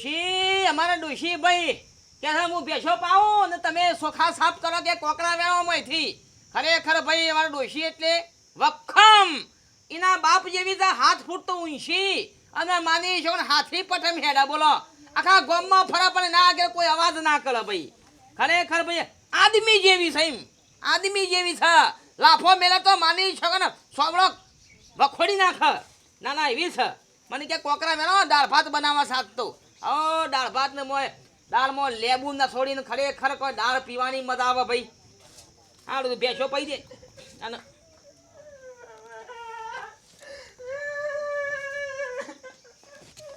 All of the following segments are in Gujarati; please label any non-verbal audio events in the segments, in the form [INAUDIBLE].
ડોશી, અમારા ડોશી ભાઈ કે હું ભેસો પાઉં ને તમે સોખા સાફ કરો કે કોકરા વેણોમાંથી ખરેખર ભાઈ, અમારા ડોશી એટલે વખમ. એના બાપ જેવી તો હાથ ફૂટતો ઊંચી અને માની છો હાથી પઠમ હેડા બોલો. આખા ગોમમાં ફરા પણ ના આગળ કોઈ અવાજ ના કરે ભાઈ. ખરેખર ભાઈ, આદમી જેવી છે એમ. આદમી જેવી છે. લાફો મેલે તો માની છો ને સોબળો વખોડી નાખ. ના ના, એવી છે. મને કે કોકરા મેળો દાળ ભાત બનાવવા સાચતો ઓ દાળ ભાત ને મોય. દાળમાં લેબુ ના છોડીને ખરેખર કોઈ દાળ પીવાની મજા આવે ભાઈ. હારું બેસો પી દે અને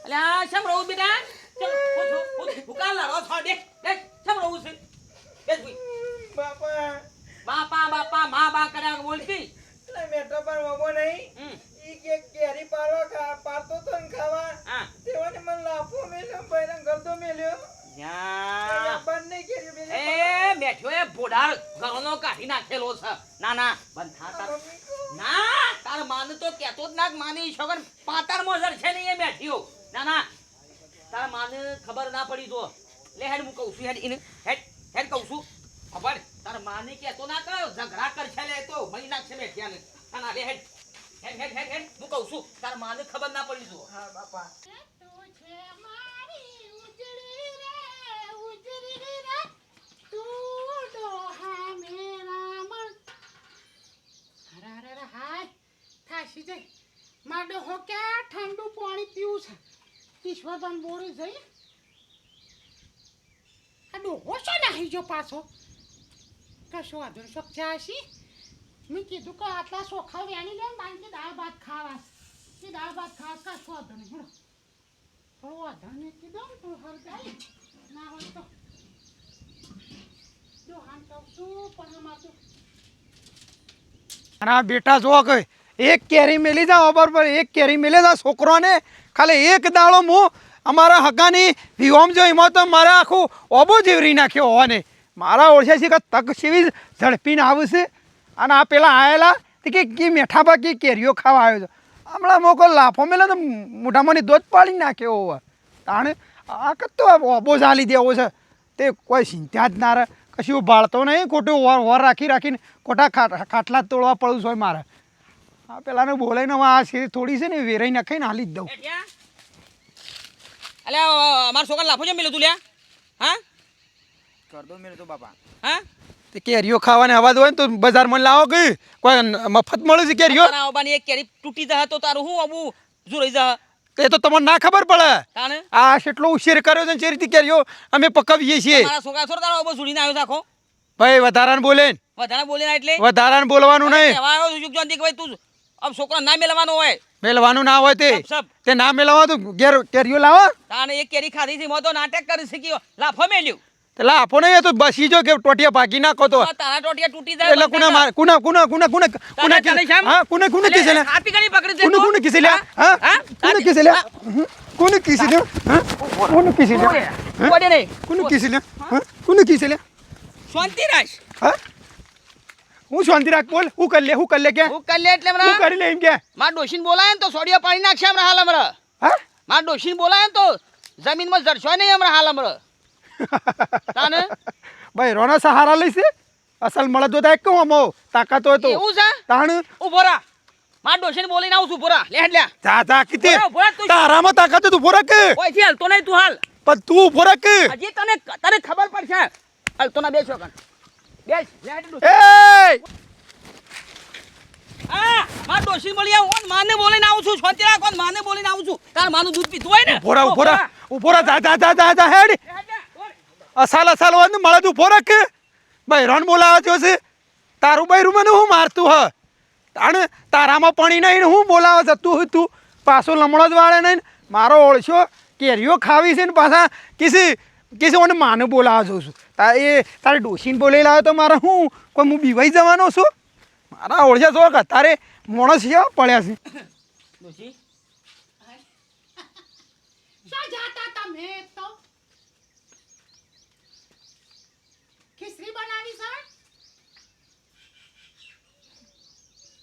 અલે આ રહું બેટા? ભૂકાલ ના રહો છો દેખ દેખ શેમ રહું છે? ભાઈ. બાપા. બાપા બાપા મા બા કર્યા બોલતી? મેઠો પર મોમો નહીં. ઈ કે કેરી ખા- પાડતો તો ખાવા. હા તેઓને મને લાફો મેલ્યો ભાઈને ગરદો મેલ્યો યા બંને કેરી મેલ્યો એ બેઠો એ ભોડાર ઘરનો કાઢી નાખેલો છે. ના ના. બંધ થા તાર. મમ્મી કહો. ના તાર માન તો કેતો જ ના માની છોકર પાતર મોજર છે ને એ બેઠ્યો. ના ના. તાર માને ખબર ના પડી તો લે હેડ હું કહું છું હેડ એને. હેડ હેડ કહું છું. ખબર? તાર માને કેતો ના કર. ઝઘડા કરશે લે તો. મહી નાખશે બેઠ્યા ને. ના ના લે હેડ. હેડ હેડ હેડ હેડ. હું કહું છું તાર માને ખબર ના પડી તો હા બાપા તું છે મારી ઉજળી રે ઉજળી રે તું ડોહા મેરા મન અરે અરે અરે હાય થાશી જઈ માર ડોહો ક્યાં ઠંડુ પાણી પીવું છે? ઈશ્વરદાન બોરી જઈ. આ ડોહો છે નાહી જો પાછો. કશો વાંધો શોખ જાશી મેં કીધું કે આટલા ચોખા વેણી લે કે દાળ ભાત ખાવા. કે દાળ ભાત ખાવા, કશો વાંધો નહીં, હેડો. થોડો વાંધો નહીં કીધું ને તું હર જાય. ના હોય તો. જો આમ કહું છું, પણ આમાં તો અને બેટા જો કે એક કેરી મેલી જા ઓબર પર એક કેરી મેલે જા છોકરોને. ખાલી એક દાડો હું અમારા હકાની વિહોમ જો, એમાં તો મારે આખું ઓબો જીવરી નાખ્યો હોવાને. મારા ઓળખે છે કે તક સેવી ઝડપીને આવશે. અને આ પેલા આવેલા કે કી મેઠા બાકી કેરીઓ ખાવા આવ્યો છે. હમણાં મોકો લાફો મેલે તો મોઢામાંની દોધ પાડી નાખ્યો હોવા. તાણે આ કતો ઓબો ચાલી દેવો છે. તે કોઈ ચિંતા જ ના રહે. કશું બાળતો નહીં. ખોટું વર વર રાખી રાખીને ખાટ, ખાટલા તોડવા પડું છે મારે. આ પેલાને ને આ શેર થોડી છે ને વેરાઈ નાખીને હાલી જ દઉં. અલે અમારા છોકરા લાફો છે મેલું તું લ્યા? હા? ગરદો મેલ્યો તો બાપા. હા? તે કેરીઓ ખાવાને અવાજ હોય ને તો બજારમાં લાવો કે કોઈ મફત મળે છે કેરીઓ? ઓબાની એક કેરી તૂટી જાય તો તારું હું આવું? રહી જા એ તો તમને ના ખબર પડે. આ કેટલો ઉશેર કર્યો છે રીતે કેરીઓ અમે પકવીએ છીએ. મારા છોકરા થોડા તારો બસ ઉડીને આવ્યો છે આખો? ભાઈ વધારાને બોલે વધારા બોલે એટલે? વધારાને બોલવાનું નહીં. છું યુગ જોનથી કે ભાઈ તું આમ છોકરા ના મેળવાનો હોય. મેલવાનું ના હોય તે. તે ના મેળવવા તો ઘેર કેરીઓ લાવો. તાને એક કેરી ખાધી છે મોં તો નાટક કરી શીખ્યો. લાફો મેલ્યું. તે લા આપો નહીં તો બસી જો કે ટોટિયા ભાગી નાખો તો. તારા ટોટિયા તૂટી જાય એટલે કુના માર કુના કુના કુના કુના કુના તને હા કુને કુને કિસે લે હાથી કણી પકડી છે કુને? કુને કિસે લે હા? હા? કુને કિસે લે કુને કિસે લે કુને કિસે લે ઓડે નહીં. કુને કિસે લે કુને કિસે લે શાંતિ રાખ. હા? હું શાંતિ રાખ બોલ. હું કરી લે હું કરી લે કે. હું કરી લે એટલે હું કરી લે એમ કે. માર ડોશીન બોલાય ને તો સોડિયો પાડી નાખશે હમણાં હાલ હમણાં. હા? માર ડોશીન બોલાય ને તો જમીનમાં જરશો નહીં હમણાં હાલ હમણાં. તાને? [LAUGHS] ભાઈ રોના સહારા લઈશે અસલ મળે તો એક કહું અમો તાકાત હોય તો. એવું છે? તાણ? ઊભો રા. માર ડોશીને બોલીને આવું છું ઊભો રા. લે લે. જા જા કીતે તું- તારામાં તાકાત તું તો કે. ઓય હાલ તો નહીં તું હાલ. પણ તું ઊભો કે. હજી તને તને ખબર પડશે. હાલતો ના બેસો કણ. બેસ લે હેડ ડોશી. એ આ માર આવું. ઓન માને બોલીને આવું છું. શાંતિ રાખ ઓન માને બોલીને આવું છું. તાર માનું દૂધ પીતું હોય ને? ઊભો રા ઊભો રા ઊભો રા જા જા જા જા જા હેડ. અસાલ અસાલ ઓન મળે તું ઊભો કે ભાઈ રણ બોલાવે છે છે. તારું બૈરું મને હું મારતું હ? તાણ તારામાં પાણી નહીં ને હું બોલાવે જતું તું તું પાછો લમણો જ વાળે નહીં મારો ઓળશો કેરીઓ ખાવી છે ને પાછા. કિસી કિસી ઓને માને બોલાવા જઉં છું. તા એ તારે ડોસીને બોલાવી લાવ્યો તો મારે હું? કોઈ હું બીવાઈ જવાનો છું? મારા ઓળશા જો કે તારે માણસ કેવા પડ્યા છે. ડોશી? શા જાતા તમે તો? ખીચડી બનાવી છે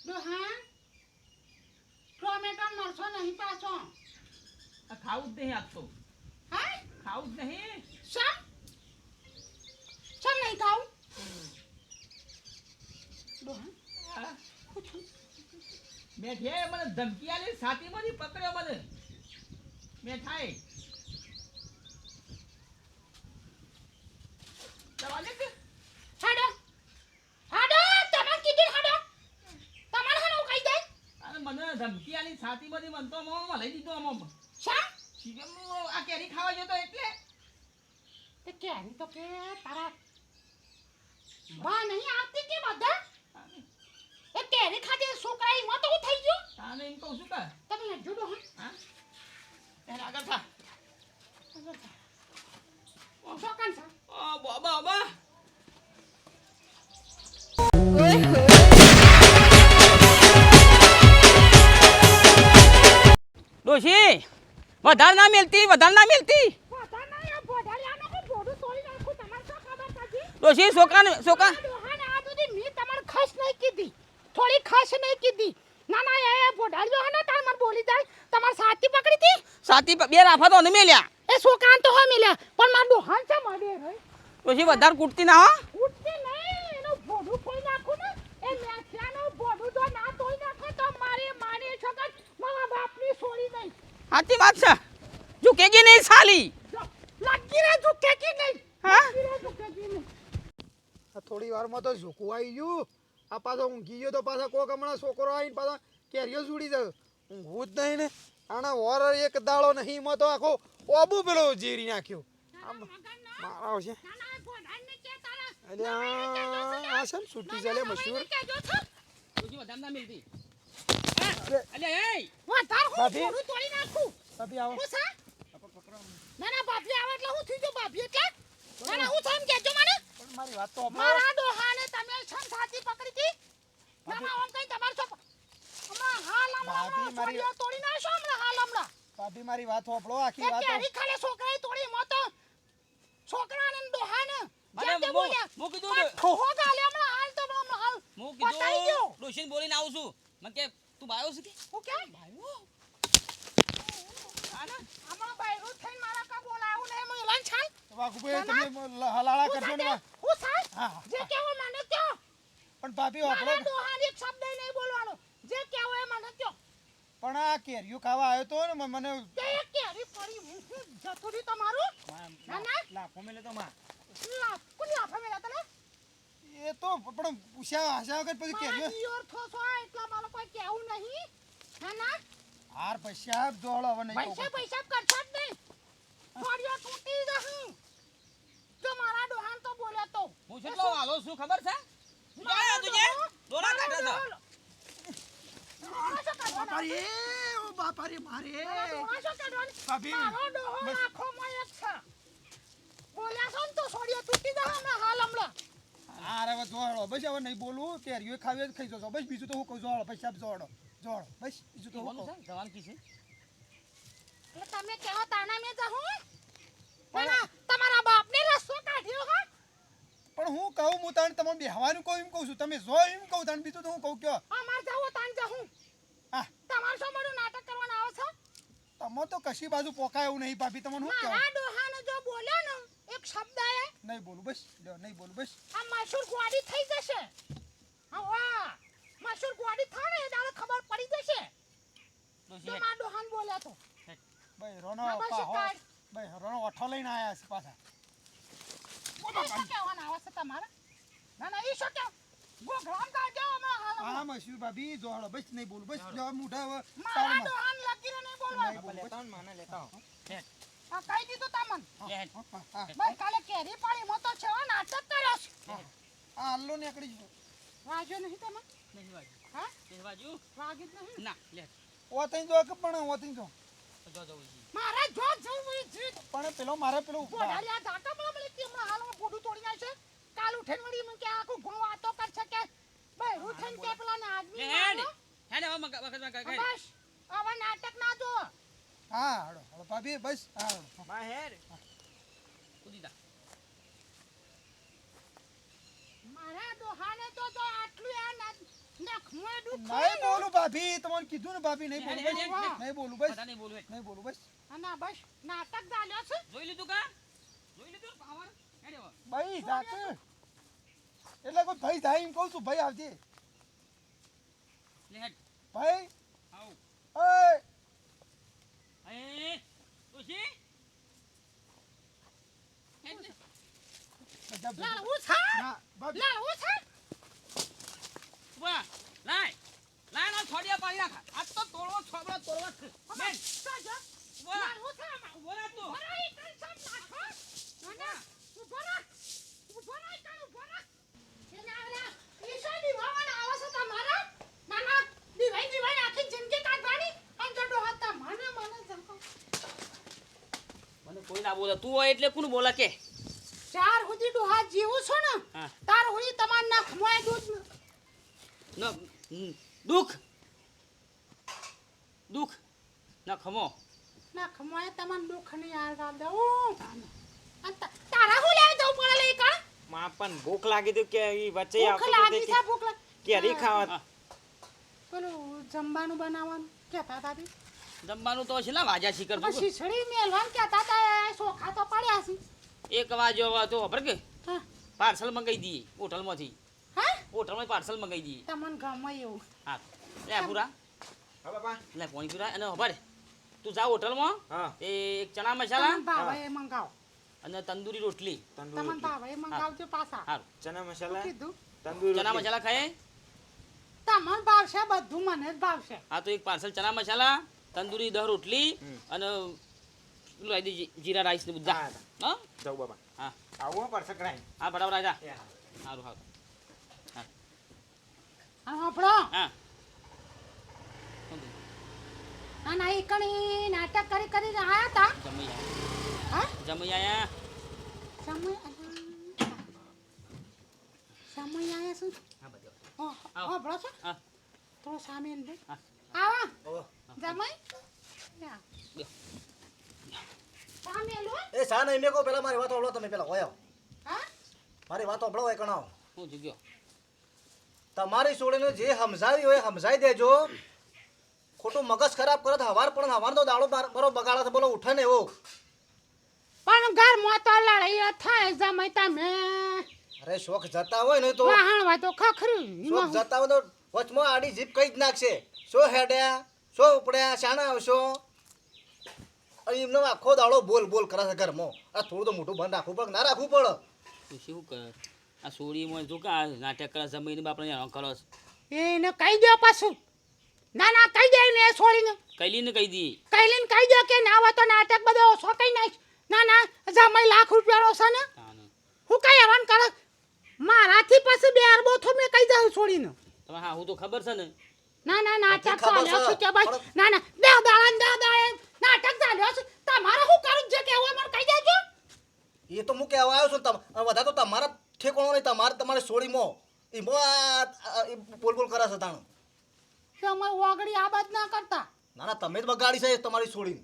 ડોહા ટોમેટો મરચો નહીં પાછો. આ ખાવું જ નહીં આપતો. હા? ખાવું જ નહીં. શમ શમ નહીં ખાવું ડોહા હા. હું છું મેં જે મને ધમકી આલી છાતીમાંથી પકડ્યો મને. મેં થાય. કે હાડો? હાડો. તમે કીધું હાડો. તમારે હાડો કહી દે અને મને ધમકી આલી છાતીમાંથી મને તો લઈ દીધો શિવમ આ કેરી ખાવા જતો એટલે? તે કેરી તો કે તારા બા નહીં આવતી કે બધા? એ કેરી છોકરા એ મતો થઈ ગયો? તાને એમ કહું છું કે તમે હજુ ડોહા હા? ત્યારે આગળ થા. શોકાન છે? ઓ બાબા બાબા. ડોશી વધારે ના મિલતી વધારે ના મિલતી. ડોશી છોકરા છોકરા ડોહાને આ સુધી મેં તમારે ખાસ નહીં કીધી. થોડી ખાસ નહીં કીધી. ના ના એ બોડાલિયો હે ને તાર મને બોલી જાય. તમારે સાથી પકડી હતી? સાથી પ- બે રાફા તો ન મેલ્યા. એ છોકરાને તો હા મેલ્યા પણ માર દોહાન છે મળે રે પછી વધારે કૂટતી ના હો? કૂટતી નહીં એનો બોડું તોડી નાખું ને. એ મેથિયાનું બોડું તો ના તોઈ નાખો તો મારી માને છોકર મારા બાપની છોડી નહીં. સાચી વાત છે. ઝુકેગી નહીં સાલી? લાગી રે ઝુકેગી નહીં. હા? લાગી રે ઝુકેગી થોડી વારમાં તો ઝૂકવું આવી ગયું. આ પાછો ઊંઘી ગયો તો પાછા કોક હમણાં છોકરો આવીને પાછા કેરીઓ છૂડી જાય. ઊંઘવું જ નહીં ને. આના વર એક દાડો નહીં મતો તો આખો ઓબુ પેલો જીરી નાખ્યો. આમ મારા છે અલે આ છે ને છૂટી ચાલે મશહૂર અરે, મારી વાત તો. મારા ડોહાને તમે છમ સાથી ભાભી, મારી- વાત એ આખી વાત કેરી ખાલે છોકરાએ તોડી મો તો છોકરાને ડોહાને મને મુ- કીધું ઠોહો ગાલે હમણાં હાલ તો હમણાં હાલ મુ. કીધું ડોશીને બોલીને આવું છું. મને કે તું બાયો છે કે? હું કે હા ને હમણાં બાયરો થઈને મારા કા બોલાવું ને મુ એલાન છાલ વાઘુભાઈ ના, તમે હલાળા કરજો ને હું હા. જે કેવો મને પણ ભાભી આપણો એક શબ્દ નહીં બોલવાનો. જે કેવો એ મને કયો. પણ આ કેરીઓ ખાવા આવ્યો તો ને મને કેરી પડી. હું જતું તમારું? ના ના. લાફો મેલે તો માં લાફો લાફો મેલે તને? એ તો પણ પૂછ્યા હસ્યા વગર પછી કેરીઓ દિયોર થોસો એટલા મારો કોઈ કેવું નહીં. ના ના હાર પૈસા જોડો હવે નહીં પૈસા કહું. પૈસા કરશો જ નહીં. થોડીઓ તૂટી જહું જો મારા ડોહાન તો બોલે તો. હું કેટલો વાલો છું ખબર છે? તું જાય તુજે દોરા કાઢે છે બાપારી, ઓ બાપારી, મારે. ભાભી, બસ. બોલ્યા છો તો થોડીઓ તૂટી જહું હમણાં હાલ હાર હવે જોડો બસ હવે નહીં બોલું કેરીઓ ખાવી તો ખાઈ જશો બસ બીજું તો હું કહું જોડો પૈસા જોડો જોડો બસ બીજું તો હું જવાનું કહું છે કી છે એટલે તમે કહો તાના મેં જહું ના તમારા બાપને રસ્તો કાઢ્યો હા પણ હું કહું હું તાણ તમે બેહવાનું કહું એમ કહું છું. તમે જો એમ કહું તાણ બીજું તો હું કહું કયો? અમાર જવું તાન જહું હા. તમારે શું મારું નાટક કરવાના આવે છો? તમે તો કશી બાજુ પોકાય એવું નહીં ભાભી તમને હું કહું? મારા ડોહાને જો બોલ્યો ને એક શબ્દ એ. નહીં બોલું બસ લ્યો, નહીં બોલું બસ. આ મસૂર ગોડી થઈ જશે. હા વાહ મસૂર ગોડી થાય ને એ દાડે ખબર પડી જશે. તો મારા ડોહાન બોલ્યા તો. ભાઈ રોનો ભાઈ રોનો ઓઠો લઈને આયા છે પાછા. એ શું કહેવાનું આવે છે તમારે? ના ના એ શું કે ગોઘરામ કાઢજો હમણાં હાલ હા મસ્યુ ભાભી? જોડો બસ નહીં બોલું બસ જો મુઢા લગીને નહીં બોલવાનું. બોલું, બસ. લેતા માને લેતા. હા દીધું તમને. હેડ. હા, હા, ભાઈ કાલે કેરી મો તો છે હો, નાટક કર્યો છે. હા. આ નીકળી ગયો વાગ્યો નહીં તમે? નહીં વાગ્યું. હા? નહીં વાગી નહીં? ના લે. ઓતઈ જો કે પણ ઓતઈ જો. જો જવું છે મારે જો જવું જીત પણ પેલો મારે પેલો બોડાલી આ ઝાકા મળે મળે કે હમણાં હાલમાં ફોડું તોડી નાખશે કાલ ઉઠેન મળી મને કે આખું આતો કર છે કે ભાઈ હું થઈને કે પેલા ને આદમી હેડ હેડ હવે મગ- મગજમાં કાંઈ કાંઈ. બસ હવે નાટક ના જો હા હાલો હાલો ભાભી બસ હા હાલો. માં હેર કૂદી મારા દોહાને તો તો આટલું આ દુખે નહીં બોલું ભાભી તમને કીધું ને ભાભી નહીં બોલું. નહીં બોલું બસ. નહીં બોલું બસ. ના બસ નાટક ચાલ્યો છે? જોઈ લીધું કા? જોઈ લીધું? પાવર? ભાઈ જાતે. એટલે કોઈ ભાઈ થાય એમ કહું છું ભાઈ આવજે. ભાઈ. આવ. ઓય એ તુસી હેડ લે. બધા ભેગા. લડવું છે ના. લાય લાય છોડિયા પાડી નાખ તો તોળો છોબડો સાજો તું. ઊભો રહી, સમ નાખો. ના, ના, ઊભો રહે. ઊભો રહે, કઈ ઊભો રહે. એને આવડે, ઈશો દિવાવાળા આવે છે તમારા? ના, ના, દિવાઈ દિવાઈ આખી જિંદગી કાઢવાની. અને જો ડોહા તમારે મને ધમકો. મને કોઈ ના બોલે તું હોય એટલે કોણ બોલે કે ચાર સુધી ડોહા જીવું છો ને તાર હુજી તમાર દૂધ ન- ન હમ, દુઃખ. દુઃખ. ના ખમો. એ તમાર દુઃખ નહીં આવવા દઉં. તા- તારા હું લેવા જવું પડે લઈ કાં? માં પણ ભૂખ લાગી તો કે ઈ વચ્ચે ભૂખ આવતો લાગી છે, ભૂખ લાગી. કેરી ખાવા? પેલું જમવાનું બનાવવાનું કહેતા હતા તે. જમવાનું તો છે ને વાજા શીકર ભૂખ શીછડી મેલવાન કહેતા હતા સોખા તો પડ્યા છે. એક વાજો તો કે હા. પાર્સલ મંગાવી દઈએ હોટલમાંથી. હા? હોટલમાં પાર્સલ મંગાવી દઈએ. તમને ગમે એવું. હા. લે પૂરા હા બાપા. લે પોણી પૂરા અને ખબર તું જા હોટલમાં. હા. એ એક ચણા મસાલા તમને ભાવે એ મંગાવો. અને તંદૂરી રોટલી. તમને તંદૂરી એ મંગાવજો પાછા. હા ચના મસાલા કીધું? તંદૂરી ચણા મસાલા ખાય તમને ભાવશે બધું મને જ ભાવશે. હા તો એક પાર્સલ ચણા મસાલા તંદૂરી દહ રોટલી અને પેલું દી જીરા રાઈસ ને બધા. હા, હા? જાઉં બાબા હા. આવો પાર્સલ કરાય હા બરાબર રાજા સારું સારું આપણો હા. ના ના નાટક કરી કરી આયા તા જમી હા? આયા જમી આયા સમય. સમય આયા શું હા બધો ઓ આવો. આપણો હા. થોડો સામે. જમાઈ લો. એ સા નહીં મેકો પેલા મારી વાતો સાંભળો તમે પેલા હોય હા? મારી વાતો સાંભળો હોય કણાવ હું જગ્યો. તમારી છોડીને જે સમજાવી હોય સમજાવી દેજો. ખોટું મગજ ખરાબ કરે હવાર પણ હવાર તો દાડો બરો બગાડે છે બોલો ઉઠે ને એવો. પણ ઘર મોતો લડાઈ થાય જમાઈ તમે. અરે શોખ જતા હોય ને તો. વાહણ હોય તો ખખરું. શોખ જતા હોય તો વચમાં આડી જીપ કઈ જ નાખશે. શો હેડ્યા શો ઉપડ્યા શાણા આવશો? એમને આખો દાડો બોલ બોલ કરે છે ઘરમાં. આ થોડું તો મોટું બંધ રાખવું પડે ના રાખવું પડે. શું કર? આ સોડીમાં તું કા નાટક કરે જમીને બાપને હેરાન કરો. એને કહી દો પાછું. ના ના કહી દે ને છોડીને કૈલીને કહી દી. કઈલીન કહી દો કે ના હોય તો નાટક બધો ઓછો કઈ નાખ. ના ના જમાઈ લાખ રૂપિયા છે ને. હું કઈ હેરાન કરે? મારાથી પછી બે અરબો થો મેં કહી દઉં છોડીને તમે હા હું તો ખબર છે ને. ના ના નાટક ચાલ્યો છે. કે ભાઈ? ના ના બે દાડા ને બે દાડા નાટક ચાલ્યો છે. તમારે શું કરું જે કેવું હોય મને કહી દેજો. એ તો હું કહેવા આવ્યો છું તમ- બધા તો તમારા ઠેકોણો નહીં તમારે તમારે સોળી મો. એ મો એ બોલ બોલ કરે છે તમે વાગડી આ બાદ ના કરતા? ના ના તમે જ બગાડી છે તમારી છોડીને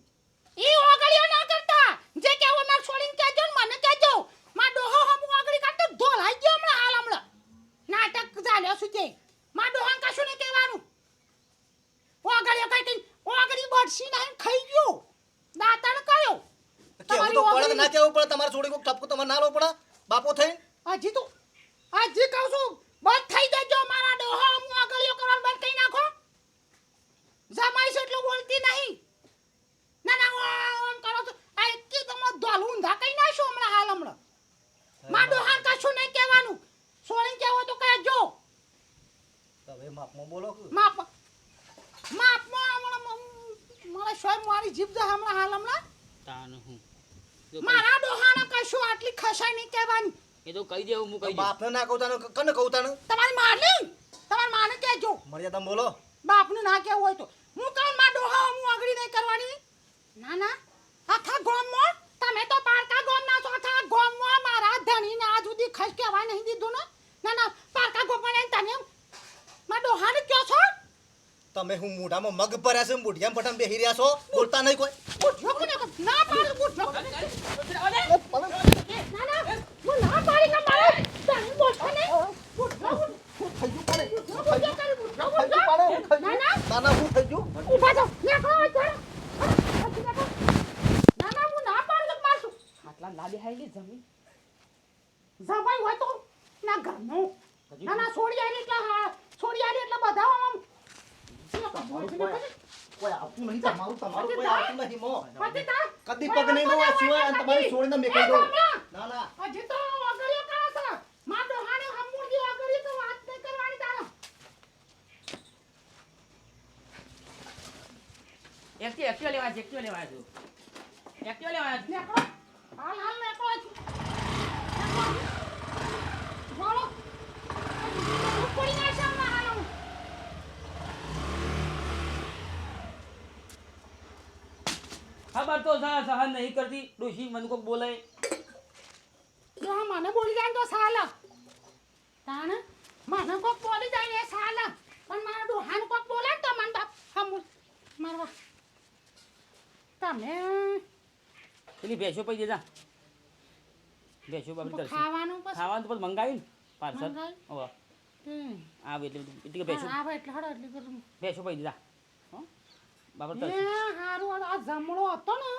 ઈ વાગડીઓ ના કરતા. જે કેવો માર છોડીને કહેજો ને મને કહેજો. માં ડોહો હમ વાગડી કાઢતો ઢોલાઈ ગયો હમણાં હાલ હમણાં. નાટક ચાલ્યો સુધી માં ડોહાને કશું નહીં કહેવાનું. વાગડીઓ કઈ કઈ વાગડી બળસી નહીં ખાઈ ગયો. દાંતણ કર્યો. કેવું તો પડે કે ના કેવું પડે તમારે છોડી કોઈક ટપકો તમારે ના લો પડે બાપો થઈ હજી તો હજી કહું છું બંધ થઈ જજો મારા ડોહો હમ ઓગળીઓ કરવાનું બંધ કરી નાખો જમાઈ છે એટલું બોલતી નહીં ના ના ઓ- ઓમ કરો છો આ એકી તમે દોલું ઊંધા કઈ નાખશો હમણાં હાલ હમણાં માં ડોહાને કશું નહીં કહેવાનું સોળીને કહેવો તો કહેજો હવે માપમાં બોલો કે? માપ માપમાં હમણાં મને સ્વયં મારી જીભ જ હમણાં હાલ હમણાં. તાન હું. મારા ડોહાને કશું આટલી ખસાઈ નહીં કહેવાની. એ તો કહી દેવું હું કહી બાપને ના કહું તાનું કને કહું તને તમારી માને? તમારી માને કહેજો. મર્યાદા બોલો. બાપનું ના કેવું હોય તો. હું કહું માં ડોહા હું આગળી નહીં કરવાની? ના ના. આખા ગોમમાં? તમે તો પારકા ગામના છો. આખા ગોમમાં મારા ધણીને આજ સુધી ખસ કહેવા નહીં દીધું ને. ના ના. પારકા ગોપણ ને તમે માં ડોહાને કયો છો? તમે હું મૂઢામાં મગ ભર્યા છે મોઢિયામાં બટન બેહી રહ્યા છો? બોલતા નહીં કોઈ? મોઢિયો કોને ના પાડ મોઢિયો કોને ના ના હું ના પાડી ના મારે તને બોલતા નહીં. મોઢિયો જમી. જમાઈ હોય તો. ના ઘરનું. ના ના છોડી આવી કોઈ આવતું નહીં તમારું તમારું કોઈ આવતું નહીં મો કદી પગ નહીં નો સિવાય અને તમારી છોડીને મેકી દો ના ના. હજી તો અગરિયો કરે છે. માં ડોહાને હમુરજી અગરિયો તો વાત નહીં કરવાની તારો. એક્ટિવ એક્ટિવ લેવા છે એક્ટિવ લેવા છે એક્ટિવ લેવા છે હાલ હાલ નેકળો. છે બોલો ઉપડી ના છે મારાનું ખબર તો સા સહન નહીં કરતી. ડોશી મને કોક બોલે. જો હા મને બોલી જાય તો સાલ. તાણ મને કોક બોલી જાય એ સાલ. પણ મારા ડોહાન કોક બોલે તો મન બાપ હમ મારવા. તમે પેલી ભેંસો પૈ દેજા ભેંસો દર્શન ખાવાનું પછી? ખાવાનું તો પછી મંગાવી પાર્સલ? હમ. આવે એટલે એટલે ભેંસો આવે એટલે હળો એટલી કરું ભેંસો પૈ દેજા બાપડ એ દર્શન હારું. આ જમણો હતો ને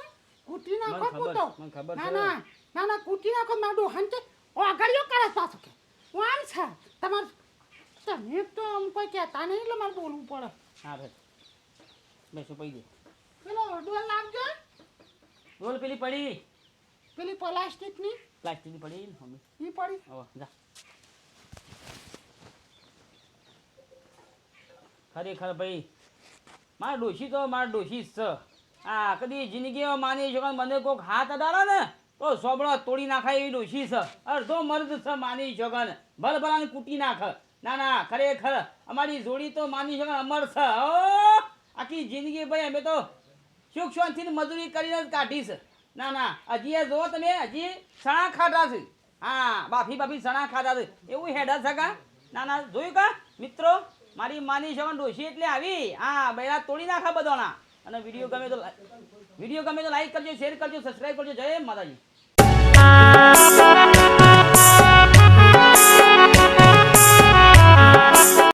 કૂટી નાખો કૂટો મને ખબર ના. ના ના ના કૂટી નાખો મારું ડોહાન છે. ઓગળ્યો કરે પાછો કે. વાન છે. તમારું તમે તો આમ કોઈ કહેતા નહીં એટલે મારે બોલવું પડે. હા ભે ભેંસો પૈ દે પેલો ડોલ લાવજો રોલ પેલી પડી. પેલી પ્લાસ્ટિકની. પ્લાસ્ટિકની પડી ને મમ્મી. ઈ પડી. હવે જા. ખરેખર ભાઈ મારા ડોશી તો મારા ડોશી જ છે. આ કદી જિંદગીમાં માની શકો મને કોઈક હાથ અડાડો ને, તો સોબળો તોડી નાખાય એવી ડોશી છે. અડધો મર્દ છે માની શકન ભલ ભલાને કૂટી નાખ. ના ના, ખરેખર અમારી જોડી તો માની શકન અમર છે. આખી જિંદગી ભાઈ અમે તો સુખ શાંતિની મજૂરી કરીને જ કાઢીશ ના ના, હજી એ જો તમે, હજી સણા ખાધા છે. હા, બાફી બાફી સણા ખાધા છે. એવું હેડા છે કા? ના ના, જોયું કા? મિત્રો મારી માની છે ડોશી એટલે આવી. હા, બૈરા તોડી નાખા બધાના. અને વીડિયો ગમે તો વીડિયો ગમે તો લાઈક કરજો શેર કરજો સબસ્ક્રાઈબ કરજો. જય માતાજી.